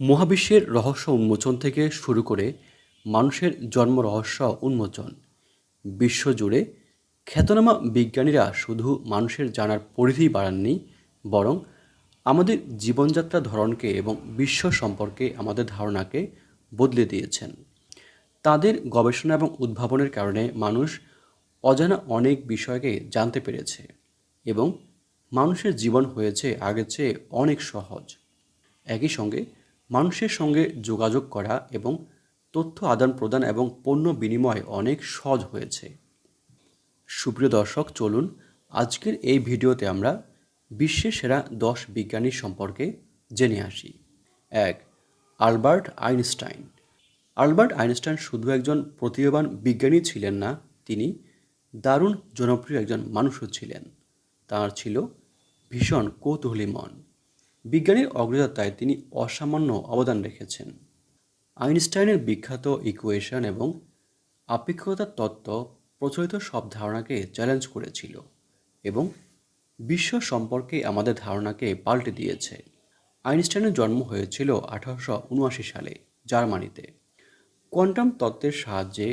মহাবিশ্বের রহস্য উন্মোচন থেকে শুরু করে মানুষের জন্ম রহস্য উন্মোচন। বিশ্বজুড়ে খ্যাতনামা বিজ্ঞানীরা শুধু মানুষের জানার পরিধি বাড়াননি, বরং আমাদের জীবনযাত্রার ধরনকে এবং বিশ্ব সম্পর্কে আমাদের ধারণাকে বদলে দিয়েছেন। তাদের গবেষণা এবং উদ্ভাবনের কারণে মানুষ অজানা অনেক বিষয়কে জানতে পেরেছে এবং মানুষের জীবন হয়েছে আগের চেয়ে অনেক সহজ। একই সঙ্গে মানুষের সঙ্গে যোগাযোগ করা এবং তথ্য আদান প্রদান এবং পণ্য বিনিময় অনেক সহজ হয়েছে। সুপ্রিয় দর্শক, চলুন আজকের এই ভিডিওতে আমরা বিশ্বের সেরা দশ বিজ্ঞানী সম্পর্কে জেনে আসি। এক, আলবার্ট আইনস্টাইন। আলবার্ট আইনস্টাইন শুধু একজন প্রতিভাবান বিজ্ঞানী ছিলেন না, তিনি দারুণ জনপ্রিয় একজন মানুষও ছিলেন। তার ছিল ভীষণ কৌতূহলী মন। বিজ্ঞানের অগ্রযাত্রায় তিনি অসামান্য অবদান রেখেছেন। আইনস্টাইনের বিখ্যাত ইকুয়েশন এবং আপেক্ষিকতার তত্ত্ব প্রচলিত সব ধারণাকে চ্যালেঞ্জ করেছিল এবং বিশ্ব সম্পর্কে আমাদের ধারণাকে পাল্টে দিয়েছে। আইনস্টাইনের জন্ম হয়েছিল আঠারোশো উনআশি সালে জার্মানিতে। কোয়ান্টাম তত্ত্বের সাহায্যে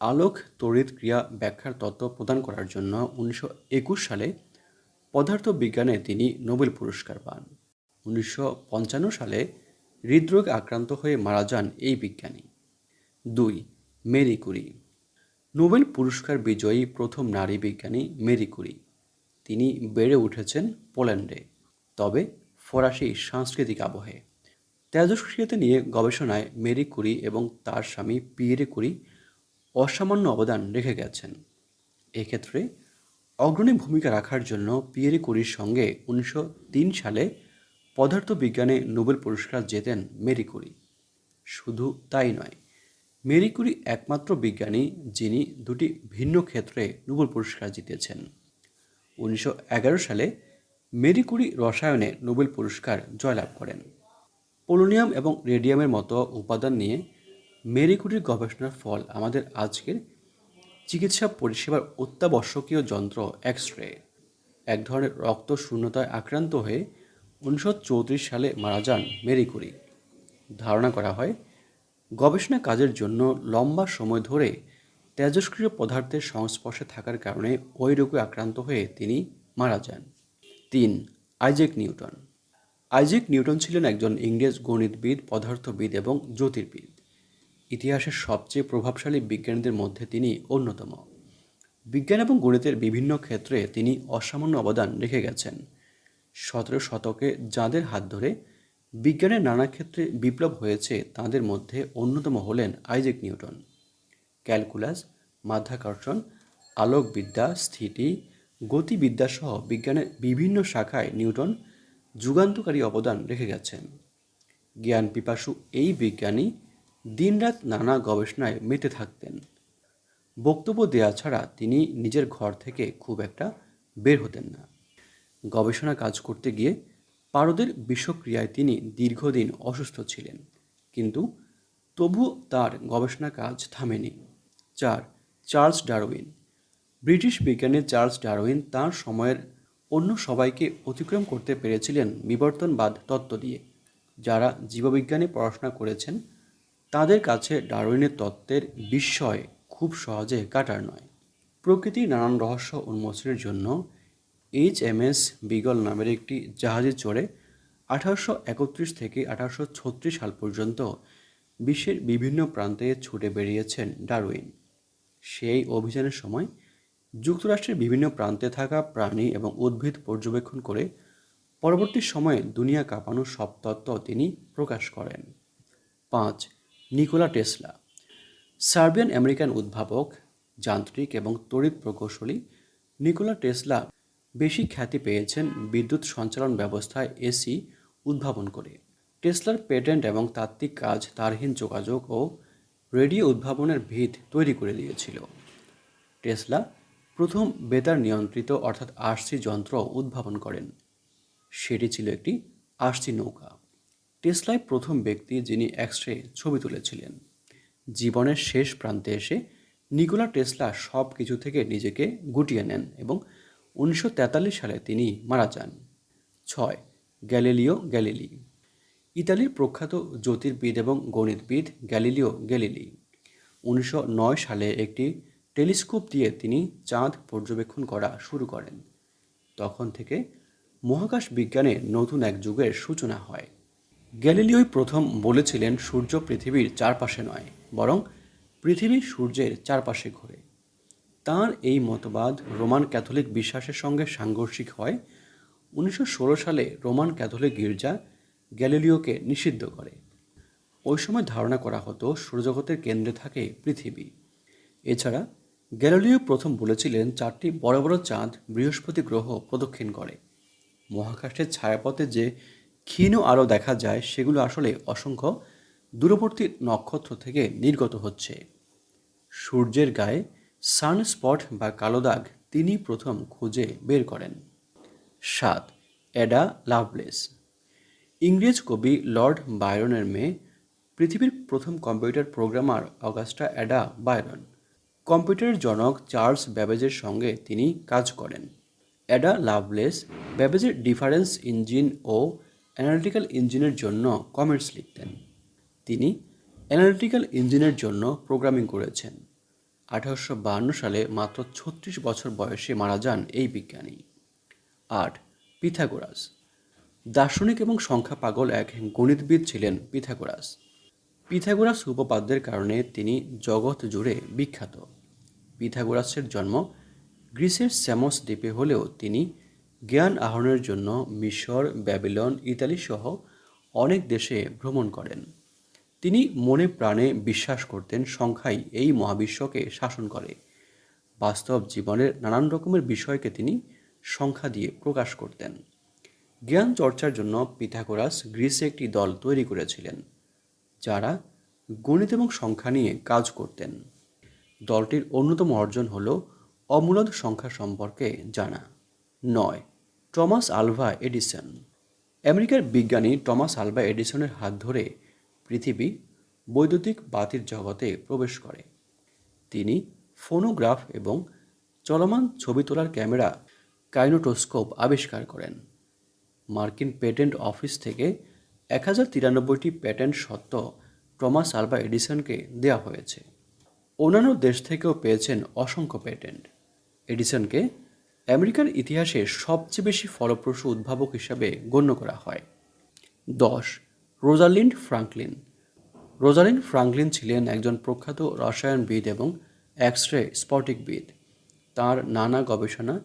আলোক তড়িৎ ক্রিয়া ব্যাখ্যার তত্ত্ব প্রদান করার জন্য উনিশশো একুশ সালে পদার্থবিজ্ঞানে তিনি নোবেল পুরস্কার পান। উনিশশো পঞ্চান্ন সালে হৃদরোগ আক্রান্ত হয়ে মারা যান এই বিজ্ঞানী। দুই, মেরি কুরি। নোবেল পুরস্কার বিজয়ী প্রথম নারী বিজ্ঞানী মেরি কুরি। তিনি বেড়ে উঠেছেন পোল্যান্ডে, তবে ফরাসি সাংস্কৃতিক আবহে। তেজস্ক্রিয়াতে নিয়ে গবেষণায় মেরি কুরি এবং তার স্বামী পিয়েরে কুরি অসামান্য অবদান রেখে গেছেন। এক্ষেত্রে অগ্রণী ভূমিকা রাখার জন্য পিয়েরে কুরির সঙ্গে উনিশশো তিন সালে পদার্থবিজ্ঞানে নোবেল পুরস্কার জেতেন মেরি কুরি। শুধু তাই নয়, মেরি কুরি একমাত্র বিজ্ঞানী যিনি দুটি ভিন্ন ক্ষেত্রে নোবেল পুরস্কার জিতেছেন। উনিশশো এগারো সালে মেরি কুরি রসায়নে নোবেল পুরস্কার জয়লাভ করেন। পোলোনিয়াম এবং রেডিয়ামের মতো উপাদান নিয়ে মেরি কুরির গবেষণার ফল আমাদের আজকের চিকিৎসা পরিষেবার অত্যাবশ্যকীয় যন্ত্র এক্স রে এক ধরনের রক্ত শূন্যতায় আক্রান্ত হয়ে উনিশশো চৌত্রিশ সালে মারা যান মেরি কুরি। ধারণা করা হয়, গবেষণা কাজের জন্য লম্বা সময় ধরে তেজস্ক্রিয় পদার্থের সংস্পর্শে থাকার কারণে ওই রোগে আক্রান্ত হয়ে তিনি মারা যান। তিন, আইজেক নিউটন। আইজেক নিউটন ছিলেন একজন ইংরেজ গণিতবিদ, পদার্থবিদ এবং জ্যোতির্বিদ। ইতিহাসের সবচেয়ে প্রভাবশালী বিজ্ঞানীদের মধ্যে তিনি অন্যতম। বিজ্ঞান এবং গণিতের বিভিন্ন ক্ষেত্রে তিনি অসামান্য অবদান রেখে গেছেন। সতেরো শতকে যাঁদের হাত ধরে বিজ্ঞানের নানা ক্ষেত্রে বিপ্লব হয়েছে, তাদের মধ্যে অন্যতম হলেন আইজেক নিউটন। ক্যালকুলাস, মাধ্যাকর্ষণ, আলোকবিদ্যা, স্থিতি, গতিবিদ্যা সহ বিজ্ঞানের বিভিন্ন শাখায় নিউটন যুগান্তকারী অবদান রেখে গেছেন। জ্ঞান পিপাসু এই বিজ্ঞানী দিনরাত নানা গবেষণায় মেতে থাকতেন। বক্তব্য দেওয়া ছাড়া তিনি নিজের ঘর থেকে খুব একটা বের হতেন না। গবেষণা কাজ করতে গিয়ে পারদের বিষক্রিয়ায় তিনি দীর্ঘদিন অসুস্থ ছিলেন। কিন্তু তবু তার গবেষণা কাজ থামেনি। চার, চার্লস ডারউইন। ব্রিটিশ বিজ্ঞানী চার্লস ডারউইন তার সময়ের অন্য সবাইকে অতিক্রম করতে পেরেছিলেন বিবর্তনবাদ তত্ত্ব দিয়ে। যারা জীববিজ্ঞানে পড়াশোনা করেছেন, তাদের কাছে ডারউইনের তত্ত্বের বিস্ময় খুব সহজে কাটার নয়। প্রকৃতির নানান রহস্য উন্মোচনের জন্য এইচ এম এস বিগল নামের একটি জাহাজে চড়ে আঠারোশো একত্রিশ থেকে আঠারোশো ছত্রিশ সাল পর্যন্ত বিশ্বের বিভিন্ন প্রান্তে ছুটে বেরিয়েছেন ডারউইন। সেই অভিযানের সময় যুক্তরাষ্ট্রের বিভিন্ন প্রান্তে থাকা প্রাণী এবং উদ্ভিদ পর্যবেক্ষণ করে পরবর্তী সময়ে দুনিয়া কাঁপানো সব তত্ত্ব তিনি প্রকাশ করেন। পাঁচ, নিকোলা টেসলা। সার্বিয়ান আমেরিকান উদ্ভাবক, যান্ত্রিক এবং তড়িৎ প্রকৌশলী নিকোলা টেসলা বেশি খ্যাতি পেয়েছেন বিদ্যুৎ সঞ্চালন ব্যবস্থায় এসি উদ্ভাবন করে। টেসলার পেটেন্ট এবং তাত্ত্বিক কাজ, তারহীন যোগাযোগ ও রেডিও উদ্ভাবনের ভিত তৈরি করে দিয়েছিল। টেসলা প্রথম বেতার নিয়ন্ত্রিত অর্থাৎ আরসি যন্ত্র উদ্ভাবন করেন। সেটি ছিল একটি আরসি নৌকা। টেসলাই প্রথম ব্যক্তি যিনি এক্স রে ছবি তুলেছিলেন। জীবনের শেষ প্রান্তে এসে নিকোলা টেসলা সব কিছু থেকে নিজেকে গুটিয়ে নেন এবং উনিশশো তেতাল্লিশ সালে তিনি মারা যান। ছয়, গ্যালিলিও গ্যালিলি। ইতালির প্রখ্যাত জ্যোতির্বিদ এবং গণিতবিদ গ্যালিলিও গ্যালিলি। উনিশশো নয় সালে একটি টেলিস্কোপ দিয়ে তিনি চাঁদ পর্যবেক্ষণ করা শুরু করেন। তখন থেকে মহাকাশ বিজ্ঞানে নতুন এক যুগের সূচনা হয়। গ্যালিলিওই প্রথম বলেছিলেন সূর্য পৃথিবীর চারপাশে নয়, বরং পৃথিবী সূর্যের চারপাশে ঘোরে। তাঁর এই মতবাদ রোমান ক্যাথলিক বিশ্বাসের সঙ্গে সাংঘর্ষিক হয়। উনিশশো ষোলো সালে রোমান ক্যাথলিক গির্জা গ্যালিলিওকে নিষিদ্ধ করে। ওই সময় ধারণা করা হতো সূর্যজগতের কেন্দ্রে থাকে পৃথিবী। এছাড়া গ্যালিলিও প্রথম বলেছিলেন, চারটি বড় বড় চাঁদ বৃহস্পতি গ্রহ প্রদক্ষিণ করে। মহাকাশের ছায়াপথে যে ক্ষীণ আলো দেখা যায়, সেগুলো আসলে অসংখ্য। দূরবর্তী নক্ষত্র থেকে নির্গত হচ্ছে। সূর্যের গায়ে সানস্পট বা কালো দাগ তিনি প্রথম খুঁজে বের করেন। সাত অ্যাডা লাভলেস। ইংরেজ কবি লর্ড বায়রনের মেয়ে, পৃথিবীর প্রথম computer programmer Augusta Ada Byron কম্পিউটারের জনক চার্লস ব্যাবেজের সঙ্গে তিনি কাজ করেন। অ্যাডা লাভলেস ব্যাবেজের ডিফারেন্স ইঞ্জিন ও অ্যানালিটিক্যাল ইঞ্জিনের জন্য কমেন্টস লিখতেন। তিনি অ্যানালিটিক্যাল ইঞ্জিনের জন্য প্রোগ্রামিং করেছেন। আঠারোশো সালে মাত্র ছত্রিশ বছর বয়সে মারা যান এই বিজ্ঞানী। আট, পিথাগোরাস। দার্শনিক এবং সংখ্যা পাগল এক গণিতবিদ ছিলেন পিথাগোরাস। পিথাগোরাস উপপাদ্যের কারণে তিনি জগৎ জুড়ে বিখ্যাত। পিথাগোরাসের জন্ম গ্রিসের স্যামস দ্বীপে হলেও তিনি জ্ঞান আহরণের জন্য মিশর, ব্যাবিলন, ইতালি সহ অনেক দেশে ভ্রমণ করেন। তিনি মনে প্রাণে বিশ্বাস করতেন সংখ্যাই এই মহাবিশ্বকে শাসন করে। বাস্তব জীবনের নানান রকমের বিষয়কে তিনি সংখ্যা দিয়ে প্রকাশ করতেন। জ্ঞান চর্চার জন্য পিথাগোরাস গ্রিসে একটি দল তৈরি করেছিলেন, যারা গণিত এবং সংখ্যা নিয়ে কাজ করতেন। দলটির অন্যতম অর্জন হল অমূলদ সংখ্যা সম্পর্কে জানা। নয়, টমাস আলভা এডিসন। আমেরিকার বিজ্ঞানী টমাস আলভা এডিসনের হাত ধরে পৃথিবী বৈদ্যুতিক বাতির জগতে প্রবেশ করে। তিনি ফোনোগ্রাফ এবং চলমান ছবি তোলার ক্যামেরা কাইনোটোস্কোপ আবিষ্কার করেন। মার্কিন পেটেন্ট অফিস থেকে এক হাজার তিরানব্বইটি প্যাটেন্ট সত্ত্ব টমাস আলভা এডিসনকে দেওয়া হয়েছে। অন্যান্য দেশ থেকেও পেয়েছেন অসংখ্য পেটেন্ট। এডিসনকে আমেরিকার ইতিহাসে সবচেয়ে বেশি ফলপ্রসূ উদ্ভাবক হিসাবে গণ্য করা হয়। দশ রোজালিন্ড ফ্রাঙ্কলিন। রোজালিন্ড ফ্রাঙ্কলিন ছিলেন একজন প্রখ্যাত রসায়নবিদ এবং এক্স রে স্ফটিকবিদ তাঁর নানা গবেষণা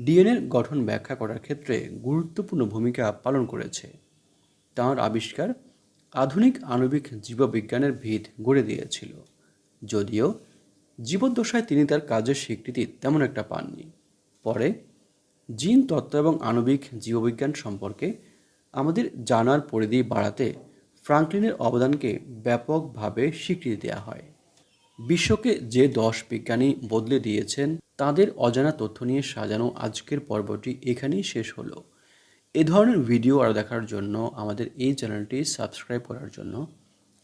ডিএনএর গঠন ব্যাখ্যা করার ক্ষেত্রে গুরুত্বপূর্ণ ভূমিকা পালন করেছে। তাঁর আবিষ্কার আধুনিক আণবিক জীববিজ্ঞানের ভিত গড়ে দিয়েছিল। যদিও জীবদ্দশায় তিনি তার কাজের স্বীকৃতি তেমন একটা পাননি। পরে জিন তত্ত্ব এবং আণবিক জীববিজ্ঞান সম্পর্কে আমাদের জানার পরিধি বাড়াতে ফ্রাঙ্কলিনের অবদানকে ব্যাপকভাবে স্বীকৃতি দেওয়া হয়। বিশ্বকে যে দশ বিজ্ঞানী বদলে দিয়েছেন, তাদের অজানা তথ্য নিয়ে সাজানো আজকের পর্বটি এখানেই শেষ হলো। এ ধরনের ভিডিও আরও দেখার জন্য আমাদের এই চ্যানেলটি সাবস্ক্রাইব করার জন্য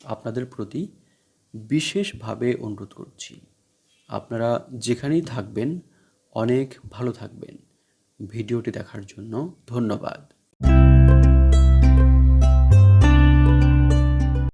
আপনাদের প্রতি বিশেষভাবে অনুরোধ করছি। আপনারা যেখানেই থাকবেন, অনেক ভালো থাকবেন। ভিডিওটি দেখার জন্য ধন্যবাদ।